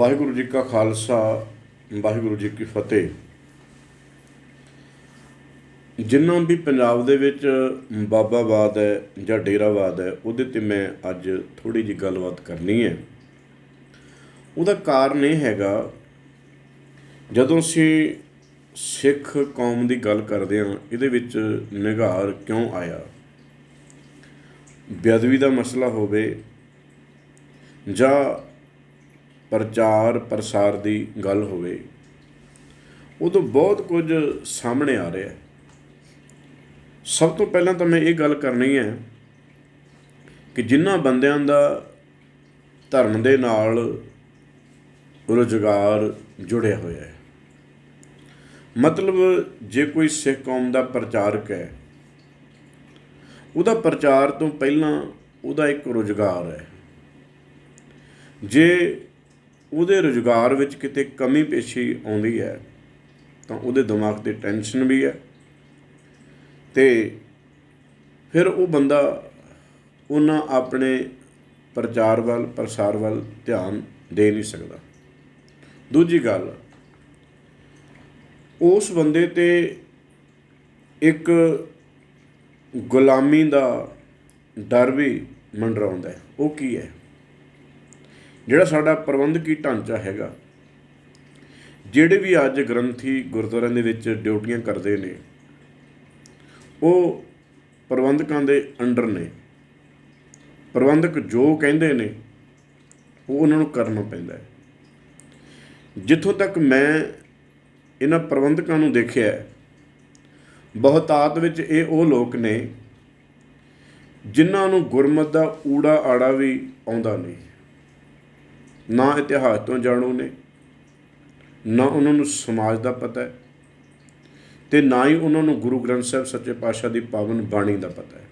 ਵਾਹਿਗੁਰੂ ਜੀ ਕਾ ਖਾਲਸਾ, ਵਾਹਿਗੁਰੂ ਜੀ ਕੀ ਫਤਿਹ। ਜਿੰਨਾ ਵੀ ਪੰਜਾਬ ਦੇ ਵਿੱਚ ਬਾਬਾਵਾਦ ਹੈ ਜਾਂ ਡੇਰਾਵਾਦ ਹੈ, ਉਹਦੇ ਤੇ ਮੈਂ ਅੱਜ ਥੋੜੀ ਜਿਹੀ ਗੱਲਬਾਤ ਕਰਨੀ ਹੈ। ਉਹਦਾ ਕਾਰਨ ਇਹ ਹੈਗਾ, ਜਦੋਂ ਅਸੀਂ ਸਿੱਖ ਕੌਮ ਦੀ ਗੱਲ ਕਰਦੇ ਹਾਂ, ਇਹਦੇ ਵਿੱਚ ਨਿਗਾਰ ਕਿਉਂ ਆਇਆ? ਬੇਅਦਬੀ ਦਾ ਮਸਲਾ ਹੋਵੇ ਜਾਂ ਪ੍ਰਚਾਰ ਪ੍ਰਸਾਰ ਦੀ ਗੱਲ ਹੋਵੇ। ਉਦੋਂ ਬਹੁਤ ਕੁਝ ਸਾਹਮਣੇ ਆ ਰਿਹਾ। ਹੈ ਸਭ ਤੋਂ ਪਹਿਲਾਂ ਤਾਂ ਮੈਂ ਇਹ ਗੱਲ ਕਰਨੀ ਹੈ ਕਿ ਜਿਨ੍ਹਾਂ ਬੰਦਿਆਂ ਦਾ ਧਰਮ ਦੇ ਨਾਲ ਰੁਜ਼ਗਾਰ ਜੁੜਿਆ ਹੋਇਆ ਹੈ, ਮਤਲਬ ਜੇ ਕੋਈ ਸਿੱਖ ਕੌਮ ਦਾ ਪ੍ਰਚਾਰਕ ਹੈ, ਉਹਦਾ ਪ੍ਰਚਾਰ ਤੋਂ ਪਹਿਲਾਂ ਉਹਦਾ ਇੱਕ ਰੁਜ਼ਗਾਰ ਹੈ। ਜੇ ਉਹਦੇ ਰੁਜ਼ਗਾਰ ਵਿੱਚ ਕਿਤੇ ਕਮੀ ਪੇਸ਼ੀ ਆਉਂਦੀ ਹੈ, ਤਾਂ ਉਹਦੇ ਦਿਮਾਗ ਤੇ ਟੈਨਸ਼ਨ ਵੀ ਹੈ ਤੇ ਫਿਰ ਉਹ ਬੰਦਾ ਉਹਨਾਂ ਆਪਣੇ ਪ੍ਰਚਾਰ ਵੱਲ, ਪ੍ਰਸਾਰ ਵੱਲ ਧਿਆਨ ਦੇ ਨਹੀਂ ਸਕਦਾ। ਦੂਜੀ ਗੱਲ, ਉਸ ਬੰਦੇ ਤੇ ਇੱਕ ਗੁਲਾਮੀ ਦਾ ਡਰ ਵੀ ਮੰਡਰਾਉਂਦਾ ਉਹ ਕੀ ਹੈ? ਜਿਹੜਾ ਸਾਡਾ ਪ੍ਰਬੰਧਕੀ ਢਾਂਚਾ ਹੈਗਾ, ਜਿਹੜੇ ਵੀ ਅੱਜ ਗ੍ਰੰਥੀ ਗੁਰਦੁਆਰਿਆਂ ਦੇ ਵਿੱਚ ਡਿਊਟੀਆਂ ਕਰਦੇ ਨੇ, ਉਹ ਪ੍ਰਬੰਧਕਾਂ ਦੇ ਅੰਡਰ ਨੇ। ਪ੍ਰਬੰਧਕ ਜੋ ਕਹਿੰਦੇ ਨੇ, ਉਹ ਉਹਨਾਂ ਨੂੰ ਕਰਨਾ ਪੈਂਦਾ ਹੈ। ਜਿੱਥੋਂ ਤੱਕ ਮੈਂ ਇਹਨਾਂ ਪ੍ਰਬੰਧਕਾਂ ਨੂੰ ਦੇਖਿਆ ਬਹੁਤਾਤ ਵਿੱਚ ਇਹ ਉਹ ਲੋਕ ਨੇ, ਜਿਨ੍ਹਾਂ ਨੂੰ ਗੁਰਮਤ ਦਾ ਊੜਾ ਆੜਾ ਵੀ ਆਉਂਦਾ ਨਹੀਂ। ਨਾ ਇਤਿਹਾਸ ਤੋਂ ਜਾਣੂ ਨੇ, ਨਾ ਉਹਨਾਂ ਨੂੰ ਸਮਾਜ ਦਾ ਪਤਾ ਹੈ ਤੇ ਨਾ ਹੀ ਉਹਨਾਂ ਨੂੰ ਗੁਰੂ ਗ੍ਰੰਥ ਸਾਹਿਬ ਸੱਚੇ ਪਾਤਸ਼ਾਹ ਦੀ ਪਾਵਨ ਬਾਣੀ ਦਾ ਪਤਾ ਹੈ।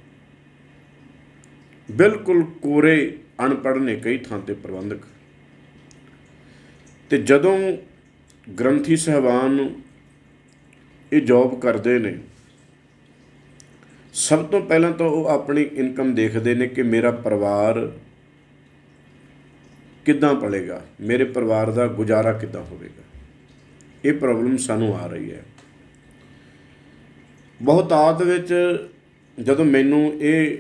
ਬਿਲਕੁਲ ਕੋਰੇ ਅਨਪੜ੍ਹ ਨੇ ਕਈ ਥਾਂ ਤੇ ਪ੍ਰਬੰਧਕ। ਤੇ ਜਦੋਂ ਗ੍ਰੰਥੀ ਸਹਿਬਾਨ ਇਹ ਜੌਬ ਕਰਦੇ ਨੇ, ਸਭ ਤੋਂ ਪਹਿਲਾਂ ਤਾਂ ਉਹ ਆਪਣੀ ਇਨਕਮ ਦੇਖਦੇ ਨੇ ਕਿ ਮੇਰਾ ਪਰਿਵਾਰ ਕਿੱਦਾਂ ਪਲੇਗਾ? ਮੇਰੇ ਪਰਿਵਾਰ ਦਾ ਗੁਜ਼ਾਰਾ ਕਿੱਦਾਂ ਹੋਵੇਗਾ? ਇਹ ਪ੍ਰੋਬਲਮ ਸਾਨੂੰ ਆ ਰਹੀ ਹੈ। ਬਹੁਤਾਤ ਵਿੱਚ ਜਦੋਂ ਮੈਨੂੰ ਇਹ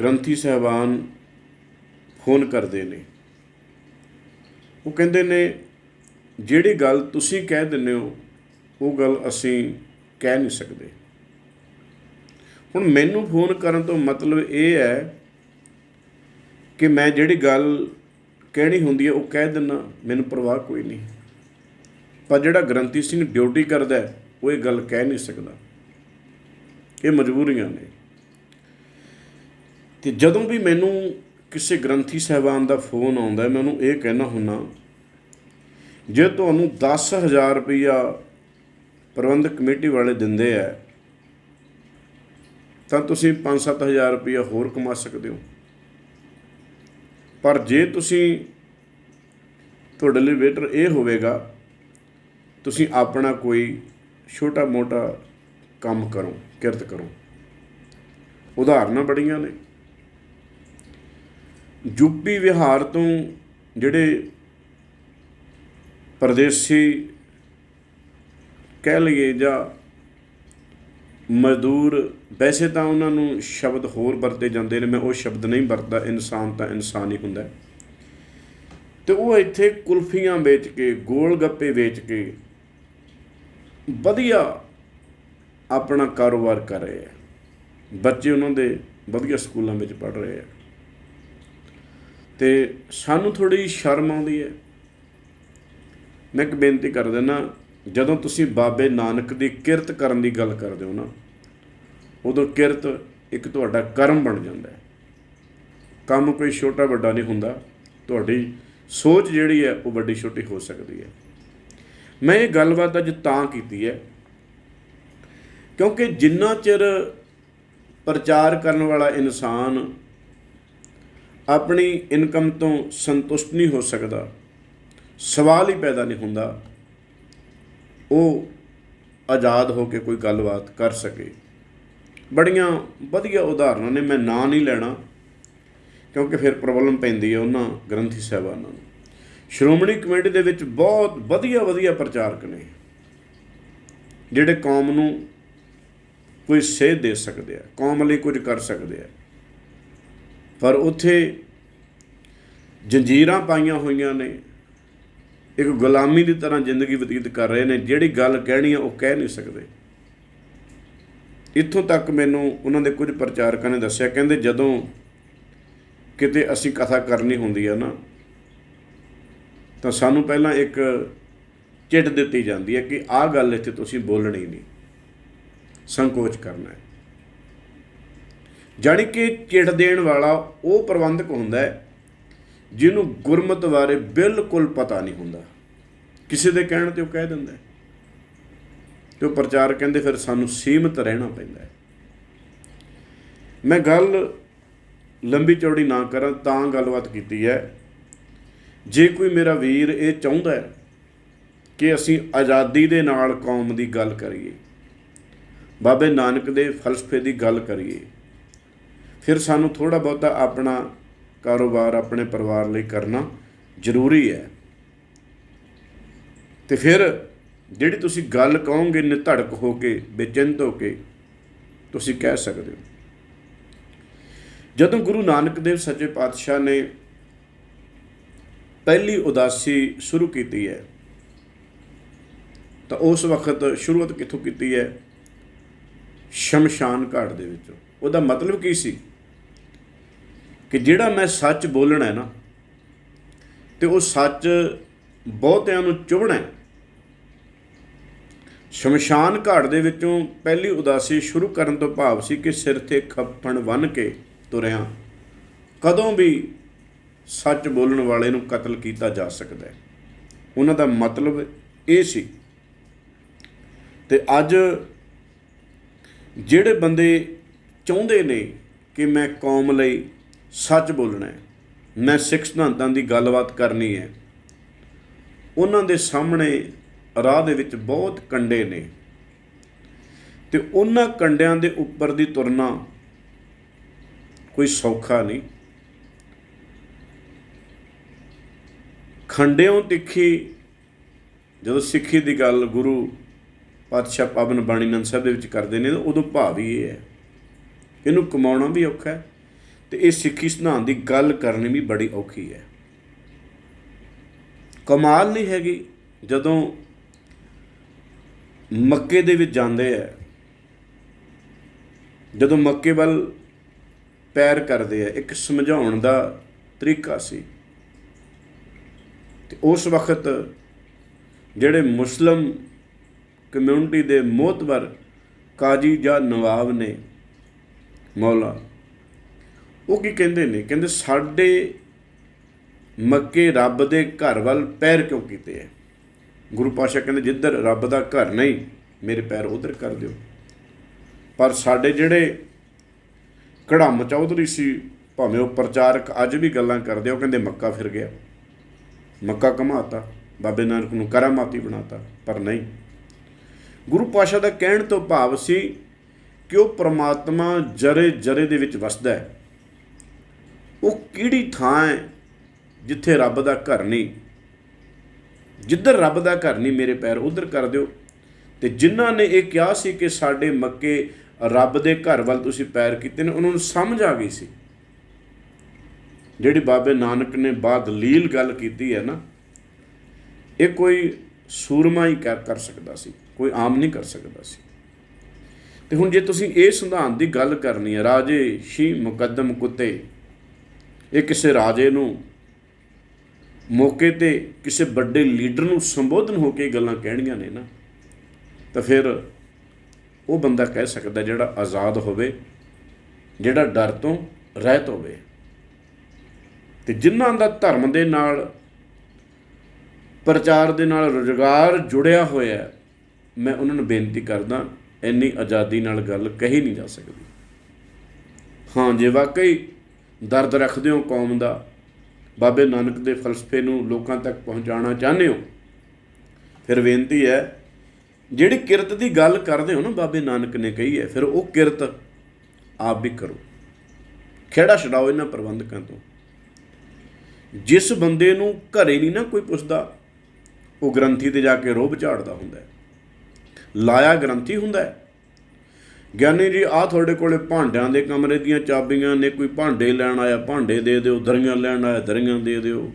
ਗ੍ਰੰਥੀ ਸਹਿਬਾਨ ਫੋਨ ਕਰਦੇ ਨੇ, ਉਹ ਕਹਿੰਦੇ ਨੇ, ਜਿਹੜੀ ਗੱਲ ਤੁਸੀਂ ਕਹਿ ਦਿੰਦੇ ਹੋ, ਉਹ ਗੱਲ ਅਸੀਂ ਕਹਿ ਨਹੀਂ ਸਕਦੇ। ਹੁਣ ਮੈਨੂੰ ਫੋਨ ਕਰਨ ਤੋਂ ਮਤਲਬ ਇਹ ਹੈ ਕਿ ਮੈਂ ਜਿਹੜੀ ਗੱਲ ਕਹਿਣੀ ਹੁੰਦੀ ਹੈ ਉਹ ਕਹਿ ਦਿੰਨਾ ਮੈਨੂੰ ਪਰਵਾਹ ਕੋਈ ਨਹੀਂ। ਪਰ ਜਿਹੜਾ ਗ੍ਰੰਥੀ ਸਿੰਘ ਡਿਊਟੀ ਕਰਦਾ ਹੈ, ਉਹ ਇਹ ਗੱਲ ਕਹਿ ਨਹੀਂ ਸਕਦਾ। ਇਹ ਮਜਬੂਰੀਆਂ ਨੇ। ਤੇ ਜਦੋਂ ਵੀ ਮੈਨੂੰ ਕਿਸੇ ਗ੍ਰੰਥੀ ਸਹਿਬਾਨ ਦਾ ਫੋਨ ਆਉਂਦਾ ਮੈਂ ਉਹਨੂੰ ਇਹ ਕਹਿਣਾ ਹੁੰਨਾ ਜੇ ਤੁਹਾਨੂੰ 10000 ਰੁਪਈਆ ਪ੍ਰਬੰਧਕ ਕਮੇਟੀ ਵਾਲੇ ਦਿੰਦੇ ਆ ਤਾਂ ਤੁਸੀਂ 5-7000 ਰੁਪਈਆ ਹੋਰ ਕਮਾ ਸਕਦੇ ਹੋ। ਪਰ ਜੇ ਤੁਸੀਂ ਤੁਹਾਡੇ ਲਈ ਬਿਹਤਰ ਇਹ ਹੋਵੇਗਾ, ਤੁਸੀਂ ਆਪਣਾ ਕੋਈ ਛੋਟਾ ਮੋਟਾ ਕੰਮ ਕਰੋ, ਕਿਰਤ ਕਰੋ। ਉਦਾਹਰਨਾਂ ਬੜੀਆਂ ਨੇ। ਯੂਪੀ ਵਿਹਾਰ ਤੋਂ ਜਿਹੜੇ ਪਰਦੇਸੀ ਕਹਿ ਲਈਏ ਜਾਂ ਮਜ਼ਦੂਰ, ਵੈਸੇ ਤਾਂ ਉਹਨਾਂ ਨੂੰ ਸ਼ਬਦ ਹੋਰ ਵਰਤੇ ਜਾਂਦੇ ਨੇ, ਮੈਂ ਉਹ ਸ਼ਬਦ ਨਹੀਂ ਵਰਤਦਾ, ਇਨਸਾਨ ਤਾਂ ਇਨਸਾਨ ਹੀ ਹੁੰਦਾ ਹੈ। ਤੇ ਉਹ ਇੱਥੇ ਕੁਲਫੀਆਂ ਵੇਚ ਕੇ, ਗੋਲ ਗੱਪੇ ਵੇਚ ਕੇ ਵਧੀਆ ਆਪਣਾ ਕਾਰੋਬਾਰ ਕਰ ਰਹੇ ਆ ਬੱਚੇ ਉਹਨਾਂ ਦੇ ਵਧੀਆ ਸਕੂਲਾਂ ਵਿੱਚ ਪੜ੍ਹ ਰਹੇ ਆ ਤੇ ਸਾਨੂੰ ਥੋੜੀ ਸ਼ਰਮ ਆਉਂਦੀ ਹੈ। ਮੈਂ ਇੱਕ ਬੇਨਤੀ ਕਰ ਦਿੰਦਾ ਜਦੋਂ ਤੁਸੀਂ ਬਾਬੇ ਨਾਨਕ ਦੀ ਕਿਰਤ ਕਰਨ ਦੀ ਗੱਲ ਕਰਦੇ ਹੋ ਨਾ, ਉਦੋਂ ਕਿਰਤ ਇੱਕ ਤੁਹਾਡਾ ਕਰਮ ਬਣ ਜਾਂਦਾ ਹੈ। ਕੰਮ ਕੋਈ ਛੋਟਾ ਵੱਡਾ ਨਹੀਂ ਹੁੰਦਾ, ਤੁਹਾਡੀ ਸੋਚ ਜਿਹੜੀ ਹੈ ਉਹ ਵੱਡੀ ਛੋਟੀ ਹੋ ਸਕਦੀ ਹੈ। ਮੈਂ ਇਹ ਗੱਲਬਾਤ ਅੱਜ ਤਾਂ ਕੀਤੀ ਹੈ, ਕਿਉਂਕਿ ਜਿੰਨਾ ਚਿਰ ਪ੍ਰਚਾਰ ਕਰਨ ਵਾਲਾ ਇਨਸਾਨ ਆਪਣੀ ਇਨਕਮ ਤੋਂ ਸੰਤੁਸ਼ਟ ਨਹੀਂ ਹੋ ਸਕਦਾ, ਸਵਾਲ ਹੀ ਪੈਦਾ ਨਹੀਂ ਹੁੰਦਾ ਉਹ ਆਜ਼ਾਦ ਹੋ ਕੇ ਕੋਈ ਗੱਲਬਾਤ ਕਰ ਸਕੇ। ਬੜੀਆਂ ਵਧੀਆ ਉਦਾਹਰਨਾਂ ਨੇ, ਮੈਂ ਨਾਂ ਨਹੀਂ ਲੈਣਾ, ਕਿਉਂਕਿ ਫਿਰ ਪ੍ਰੋਬਲਮ ਪੈਂਦੀ ਹੈ ਉਹਨਾਂ ਗ੍ਰੰਥੀ ਸਾਹਿਬਾਨਾਂ ਨੂੰ। ਸ਼੍ਰੋਮਣੀ ਕਮੇਟੀ ਦੇ ਵਿੱਚ ਬਹੁਤ ਵਧੀਆ ਵਧੀਆ ਪ੍ਰਚਾਰਕ ਨੇ, ਜਿਹੜੇ ਕੌਮ ਨੂੰ ਕੋਈ ਸੇਧ ਦੇ ਸਕਦੇ ਆ, ਕੌਮ ਲਈ ਕੁਝ ਕਰ ਸਕਦੇ ਆ। ਪਰ ਉੱਥੇ ਜੰਜੀਰਾਂ ਪਾਈਆਂ ਹੋਈਆਂ ਨੇ ਇੱਕ ਗੁਲਾਮੀ ਦੀ ਤਰ੍ਹਾਂ ਜ਼ਿੰਦਗੀ ਬਤੀਤ ਕਰ ਰਹੇ ਨੇ, ਜਿਹੜੀ ਗੱਲ ਕਹਿਣੀ ਆ, ਉਹ ਕਹਿ ਨਹੀਂ ਸਕਦੇ। ਇੱਥੋਂ ਤੱਕ ਮੈਨੂੰ ਉਹਨਾਂ ਦੇ ਕੁਝ ਪ੍ਰਚਾਰਕਾਂ ਨੇ ਦੱਸਿਆ, ਕਹਿੰਦੇ ਜਦੋਂ ਕਿਤੇ ਅਸੀਂ ਕਥਾ ਕਰਨੀ ਹੁੰਦੀ ਆ ਨਾ, ਤਾਂ ਸਾਨੂੰ ਪਹਿਲਾਂ ਇੱਕ ਚਿੱਠ ਦਿੱਤੀ ਜਾਂਦੀ ਹੈ ਕਿ ਆਹ ਗੱਲ ਇੱਥੇ ਤੁਸੀਂ ਬੋਲਣੀ ਨਹੀਂ। ਸੰਕੋਚ ਕਰਨਾ ਹੈ। ਜਾਣੀ ਕਿ ਚਿੱਠ ਦੇਣ ਵਾਲਾ ਉਹ ਪ੍ਰਬੰਧਕ ਹੁੰਦਾ ਹੈ ਜਿਹਨੂੰ ਗੁਰਮਤ ਬਾਰੇ ਬਿਲਕੁਲ ਪਤਾ ਨਹੀਂ ਹੁੰਦਾ। ਕਿਸੇ ਦੇ ਕਹਿਣ ਤੇ ਉਹ ਕਹਿ ਦਿੰਦਾ ਹੈ। ਤੇ ਉਹ ਪ੍ਰਚਾਰ ਕਹਿੰਦੇ ਫਿਰ ਸਾਨੂੰ ਸੀਮਤ ਰਹਿਣਾ ਪੈਂਦਾ ਹੈ। ਮੈਂ ਗੱਲ ਲੰਬੀ ਚੌੜੀ ਨਾ ਕਰਾਂ, ਤਾਂ ਗੱਲਬਾਤ ਕੀਤੀ ਹੈ। ਜੇ ਕੋਈ ਮੇਰਾ ਵੀਰ ਇਹ ਚਾਹੁੰਦਾ ਹੈ ਕਿ ਅਸੀਂ ਆਜ਼ਾਦੀ ਦੇ ਨਾਲ ਕੌਮ ਦੀ ਗੱਲ ਕਰੀਏ, ਬਾਬੇ ਨਾਨਕ ਦੇ ਫਲਸਫੇ ਦੀ ਗੱਲ ਕਰੀਏ, ਫਿਰ ਸਾਨੂੰ ਥੋੜਾ ਬਹੁਤਾ ਆਪਣਾ ਕਾਰੋਬਾਰ ਆਪਣੇ ਪਰਿਵਾਰ ਲਈ ਕਰਨਾ ਜ਼ਰੂਰੀ ਹੈ। ਤੇ ਫਿਰ ਜਿਹੜੀ ਤੁਸੀਂ ਗੱਲ ਕਹੋਗੇ, ਨਿਧੜਕ ਹੋ ਕੇ, ਬੇਚਿੰਤ ਹੋ ਕੇ, ਤੁਸੀਂ ਕਹਿ ਸਕਦੇ ਹੋ। ਜਦੋਂ ਗੁਰੂ ਨਾਨਕ ਦੇਵ ਸੱਚੇ ਪਾਤਸ਼ਾਹ ਨੇ ਪਹਿਲੀ ਉਦਾਸੀ ਸ਼ੁਰੂ ਕੀਤੀ ਹੈ, ਤਾਂ ਉਸ ਵਕਤ ਸ਼ੁਰੂਆਤ ਕਿੱਥੋਂ ਕੀਤੀ ਹੈ? ਸ਼ਮਸ਼ਾਨ ਘਾਟ ਦੇ ਵਿੱਚੋਂ। ਉਹਦਾ ਮਤਲਬ ਕੀ ਸੀ? ਕਿ ਜਿਹੜਾ ਮੈਂ ਸੱਚ ਬੋਲਣਾ ਹੈ ਨਾ, ਤੇ ਉਹ ਸੱਚ ਬਹੁਤਿਆਂ ਨੂੰ ਚੁਭਣਾ ਹੈ। ਸ਼ਮਸ਼ਾਨ ਘਾਟ ਦੇ ਵਿੱਚੋਂ ਪਹਿਲੀ ਉਦਾਸੀ ਸ਼ੁਰੂ ਕਰਨ ਤੋਂ ਭਾਵ ਸੀ ਕਿ ਸਿਰ ਤੇ ਖੱਪਣ ਬੰਨ ਕੇ ਤੁਰਿਆ। ਕਦੋਂ ਵੀ ਸੱਚ ਬੋਲਣ ਵਾਲੇ ਨੂੰ ਕਤਲ ਕੀਤਾ ਜਾ ਸਕਦਾ ਹੈ। ਉਹਨਾਂ ਦਾ ਮਤਲਬ ਇਹ ਸੀ ਤੇ ਅੱਜ ਜਿਹੜੇ ਬੰਦੇ ਚਾਹੁੰਦੇ ਨੇ ਕਿ ਮੈਂ ਕੌਮ ਲਈ ਸੱਚ ਬੋਲਣਾ ਹੈ। ਮੈਂ ਸਿੱਖ ਸਿਧਾਂਤਾਂ ਦੀ ਗੱਲਬਾਤ ਕਰਨੀ ਹੈ। ਉਹਨਾਂ ਦੇ ਸਾਹਮਣੇ ਰਾਹ ਦੇ ਵਿੱਚ ਬਹੁਤ ਕੰਡੇ ਨੇ। ਤੇ ਉਹਨਾਂ ਕੰਡਿਆਂ ਦੇ ਉੱਪਰ ਦੀ ਤੁਰਨਾ ਕੋਈ ਸੌਖਾ ਨਹੀਂ। ਖੰਡਿਓਂ ਤਿੱਖੀ ਜਦੋਂ ਸਿੱਖੀ ਦੀ ਗੱਲ ਗੁਰੂ ਪਾਤਸ਼ਾਹ ਪਾਵਨ ਬਾਣੀ ਨੰਦ ਸਾਹਿਬ ਦੇ ਵਿੱਚ ਕਰਦੇ ਨੇ ਤਾਂ ਉਦੋਂ ਭਾਵ ਹੀ ਇਹ ਹੈ। ਇਹਨੂੰ ਕਮਾਉਣਾ ਵੀ ਔਖਾ ਹੈ। ਤੇ ਇਹ ਸਿੱਖੀ ਸਿਧਾਂਤ ਦੀ ਗੱਲ ਕਰਨੀ ਵੀ ਬੜੀ ਔਖੀ ਹੈ। ਕਮਾਲ ਨਹੀਂ ਹੈਗੀ ਜਦੋਂ ਮੱਕੇ ਦੇ ਵਿੱਚ ਜਾਂਦੇ ਆ। ਜਦੋਂ ਮੱਕੇ ਵੱਲ ਪੈਰ ਕਰਦੇ ਆ, ਇੱਕ ਸਮਝਾਉਣ ਦਾ ਤਰੀਕਾ ਸੀ। ਤੇ ਉਸ ਵਕਤ ਜਿਹੜੇ ਮੁਸਲਮ ਕਮਿਊਨਿਟੀ ਦੇ ਮੋਤਬਰ ਕਾਜੀ ਜਾਂ ਨਵਾਬ ਨੇ ਮੌਲਾ ਉਹ ਕੀ ਕਹਿੰਦੇ ਨੇ? ਕਹਿੰਦੇ ਸਾਡੇ ਮੱਕੇ ਰੱਬ ਦੇ ਘਰ ਵੱਲ ਪੈਰ ਕਿਉਂ ਕੀਤੇ ਐ? ਗੁਰੂ ਪਾਸ਼ਾ ਕਹਿੰਦੇ, ਜਿੱਧਰ ਰੱਬ ਦਾ ਘਰ ਨਹੀਂ, ਮੇਰੇ ਪੈਰ ਉਧਰ ਕਰ ਦਿਓ। ਪਰ ਸਾਡੇ ਜਿਹੜੇ ਕੜਮ ਚੌਧਰੀ ਸੀ, ਭਾਵੇਂ ਉਹ ਪ੍ਰਚਾਰਕ ਅੱਜ ਵੀ ਗੱਲਾਂ ਕਰਦੇ ਉਹ ਕਹਿੰਦੇ ਮੱਕਾ ਫਿਰ ਗਿਆ। ਮੱਕਾ ਕਮਾਤਾ ਬਾਬੇ ਨਾਨਕ ਨੂੰ ਕਰਾਮਾਤੀ ਬਣਾਤਾ, ਪਰ ਨਹੀਂ। ਗੁਰੂ ਪਾਸ਼ਾ ਦਾ ਕਹਿਣ ਤੋਂ ਭਾਵ ਸੀ ਕਿ ਉਹ ਪ੍ਰਮਾਤਮਾ ਜਰੇ ਜਰੇ ਦੇ ਵਿੱਚ ਵਸਦਾ ਹੈ ਉਹ ਕਿਹੜੀ ਥਾਂ ਹੈ ਜਿੱਥੇ ਰੱਬ ਦਾ ਘਰ ਨਹੀਂ? ਜਿੱਧਰ ਰੱਬ ਦਾ ਘਰ ਨਹੀਂ ਮੇਰੇ ਪੈਰ, ਉਧਰ ਕਰ ਦਿਓ। ਤੇ ਜਿਨ੍ਹਾਂ ਨੇ ਇਹ ਕਿਹਾ ਸੀ ਕਿ ਸਾਡੇ ਮੱਕੇ ਰੱਬ ਦੇ ਘਰ ਵੱਲ ਤੁਸੀਂ ਪੈਰ ਕੀਤੇ ਨੇ, ਉਹਨਾਂ ਨੂੰ ਸਮਝ ਆ ਗਈ ਸੀ। ਜਿਹੜੀ ਬਾਬੇ ਨਾਨਕ ਨੇ ਬਾਦ ਲੀਲ ਗੱਲ ਕੀਤੀ ਹੈ ਨਾ, ਇਹ ਕੋਈ ਸੂਰਮਾ ਹੀ ਕਰ ਸਕਦਾ ਸੀ, ਕੋਈ ਆਮ ਨਹੀਂ ਕਰ ਸਕਦਾ ਸੀ। ਤੇ ਹੁਣ ਜੇ ਤੁਸੀਂ ਇਹ ਸਿਧਾਂਤ ਦੀ ਗੱਲ ਕਰਨੀ ਹੈ, ਰਾਜੇ ਸ਼ੀ ਮੁਕੱਦਮ ਕੁੱਤੇ ਇਹ ਕਿਸੇ ਰਾਜੇ ਨੂੰ ਮੌਕੇ ਤੇ ਕਿਸੇ ਵੱਡੇ ਲੀਡਰ ਨੂੰ ਸੰਬੋਧਨ ਹੋ ਕੇ ਗੱਲਾਂ ਕਹਿਣੀਆਂ ਨੇ ਨਾ ਤਾਂ ਫਿਰ ਉਹ ਬੰਦਾ ਕਹਿ ਸਕਦਾ ਜਿਹੜਾ ਆਜ਼ਾਦ ਹੋਵੇ ਜਿਹੜਾ ਡਰ ਤੋਂ ਰਹਿਤ ਹੋਵੇ। ਤੇ ਜਿਨ੍ਹਾਂ ਦਾ ਧਰਮ ਦੇ ਨਾਲ ਪ੍ਰਚਾਰ ਦੇ ਨਾਲ ਰੁਜ਼ਗਾਰ ਜੁੜਿਆ ਹੋਇਆ ਹੈ, ਮੈਂ ਉਹਨਾਂ ਨੂੰ ਬੇਨਤੀ ਕਰਦਾ ਇੰਨੀ ਆਜ਼ਾਦੀ ਨਾਲ ਗੱਲ ਕਹੀ ਨਹੀਂ ਜਾ ਸਕਦੀ। ਹਾਂ ਜੇ ਵਾਕਈ ਦਰਦ ਰੱਖਦੇ ਹੋ ਕੌਮ ਦਾ? ਬਾਬੇ ਨਾਨਕ ਦੇ ਫਲਸਫੇ ਨੂੰ ਲੋਕਾਂ ਤੱਕ ਪਹੁੰਚਾਉਣਾ ਚਾਹੁੰਦੇ ਹੋ? ਫਿਰ ਬੇਨਤੀ ਹੈ, ਜਿਹੜੀ ਕਿਰਤ ਦੀ ਗੱਲ ਕਰਦੇ ਹੋ ਨਾ ਬਾਬੇ ਨਾਨਕ ਨੇ ਕਹੀ ਹੈ, ਫਿਰ ਉਹ ਕਿਰਤ ਆਪ ਵੀ ਕਰੋ। ਖੇੜਾ ਛਡਾਓ ਇਹਨਾਂ ਪ੍ਰਬੰਧਕਾਂ ਤੋਂ। ਜਿਸ ਬੰਦੇ ਨੂੰ ਘਰੇ ਨਹੀਂ ਨਾ ਕੋਈ ਪੁੱਛਦਾ, ਉਹ ਗ੍ਰੰਥੀ ਤੇ ਜਾ ਕੇ ਰੋਹ ਝਾੜਦਾ ਹੁੰਦਾ ਲਾਇਆ ਗ੍ਰੰਥੀ ਹੁੰਦਾ ਹੈ। ਗਿਆਨੀ ਜੀ ਆ ਤੁਹਾਡੇ ਕੋਲੇ ਭਾਂਡਿਆਂ ਦੇ ਕਮਰੇ ਦੀਆਂ ਚਾਬੀਆਂ ਨੇ, ਕੋਈ ਭਾਂਡੇ ਲੈਣ ਆਇਆ, ਭਾਂਡੇ ਦੇ ਦਿਓ, ਦਰੀਆਂ ਲੈਣ ਆਇਆ, ਦਰੀਆਂ ਦੇ ਦਿਓ।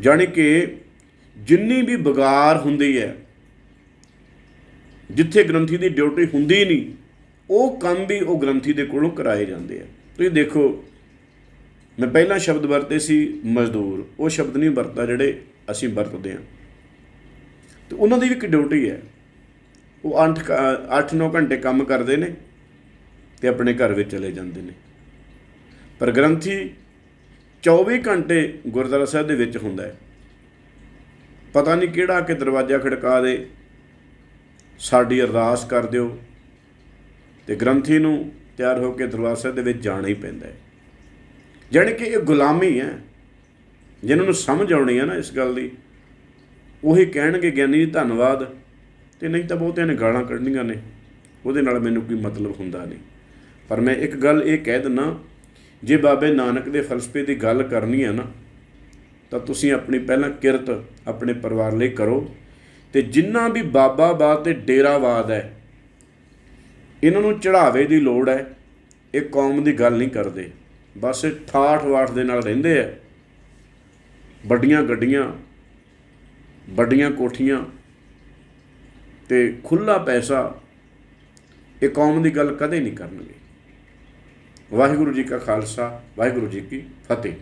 ਜਾਣੀ ਕਿ ਜਿੰਨੀ ਵੀ ਬਗਾਰ ਹੁੰਦੀ ਹੈ, ਜਿੱਥੇ ਗ੍ਰੰਥੀ ਦੀ ਡਿਊਟੀ ਹੁੰਦੀ ਨਹੀਂ, ਉਹ ਕੰਮ ਵੀ ਉਹ ਗ੍ਰੰਥੀ ਦੇ ਕੋਲੋਂ ਕਰਾਏ ਜਾਂਦੇ ਆ। ਤੁਸੀਂ ਦੇਖੋ, ਮੈਂ ਪਹਿਲਾਂ ਸ਼ਬਦ ਵਰਤੇ ਸੀ, ਮਜ਼ਦੂਰ। ਉਹ ਸ਼ਬਦ ਨਹੀਂ ਵਰਤਾ ਜਿਹੜੇ ਅਸੀਂ ਵਰਤਦੇ ਹਾਂ। ਤੇ ਉਹਨਾਂ ਦੀ ਵੀ ਇੱਕ ਡਿਊਟੀ ਹੈ। ਉਹ 8 8-9 ਘੰਟੇ ਕੰਮ ਕਰਦੇ ਨੇ ਤੇ ਆਪਣੇ ਘਰ ਵਿੱਚ ਚਲੇ ਜਾਂਦੇ ਨੇ। ਪਰ ਗ੍ਰੰਥੀ 24 ਘੰਟੇ ਗੁਰਦੁਆਰਾ ਸਾਹਿਬ ਦੇ ਵਿੱਚ ਹੁੰਦਾ ਹੈ। ਪਤਾ ਨਹੀਂ ਕਿਹੜਾ ਕਿ ਦਰਵਾਜ਼ਾ ਖੜਕਾ ਦੇ, ਸਾਡੀ ਅਰਦਾਸ ਕਰ ਦਿਓ ਤੇ ਗ੍ਰੰਥੀ ਨੂੰ ਤਿਆਰ ਹੋ ਕੇ ਦਰਬਾਰ ਸਾਹਿਬ ਦੇ ਵਿੱਚ ਜਾਣਾ ਹੀ ਪੈਂਦਾ ਹੈ। ਜਾਣੀ ਕਿ ਇਹ ਗੁਲਾਮੀ ਹੈ। ਜਿਨ੍ਹਾਂ ਨੂੰ ਸਮਝ ਆਉਣੀ ਹੈ ਨਾ ਇਸ ਗੱਲ ਦੀ, ਉਹੀ ਕਹਿਣਗੇ ਗਿਆਨੀ ਜੀ, ਧੰਨਵਾਦ। ਤੇ ਨਹੀਂ ਤਾਂ ਬਹੁਤਿਆਂ ਨੇ ਗਾਲਾਂ ਕੱਢਣੀਆਂ ਨੇ। ਉਹਦੇ ਨਾਲ ਮੈਨੂੰ ਕੋਈ ਮਤਲਬ ਹੁੰਦਾ ਨਹੀਂ। ਪਰ ਮੈਂ ਇੱਕ ਗੱਲ ਇਹ ਕਹਿ ਦਿੰਨਾ ਜੇ ਬਾਬੇ ਨਾਨਕ ਦੇ ਫਲਸਫੇ ਦੀ ਗੱਲ ਕਰਨੀ ਹੈ ਨਾ, ਤਾਂ ਤੁਸੀਂ ਆਪਣੀ ਪਹਿਲਾਂ ਕਿਰਤ ਆਪਣੇ ਪਰਿਵਾਰ ਲਈ ਕਰੋ ਤੇ ਜਿੰਨਾ ਵੀ ਬਾਬਾਵਾਦ ਤੇ ਡੇਰਾਵਾਦ ਹੈ, ਇਹਨਾਂ ਨੂੰ ਚੜਾਵੇ ਦੀ ਲੋੜ ਹੈ, ਇਹ ਕੌਮ ਦੀ ਗੱਲ ਨਹੀਂ ਕਰਦੇ। ਬਸ ਠਾਠ ਵਾਠ ਦੇ ਨਾਲ ਰਹਿੰਦੇ ਆ। ਵੱਡੀਆਂ ਗੱਡੀਆਂ, ਵੱਡੀਆਂ ਕੋਠੀਆਂ ਤੇ ਖੁੱਲਾ ਪੈਸਾ ਇਹ ਕੌਮ ਦੀ ਗੱਲ ਕਦੇ ਨਹੀਂ ਕਰਨਗੇ। ਵਾਹਿਗੁਰੂ ਜੀ ਕਾ ਖਾਲਸਾ, ਵਾਹਿਗੁਰੂ ਜੀ ਕੀ ਫਤਿਹ।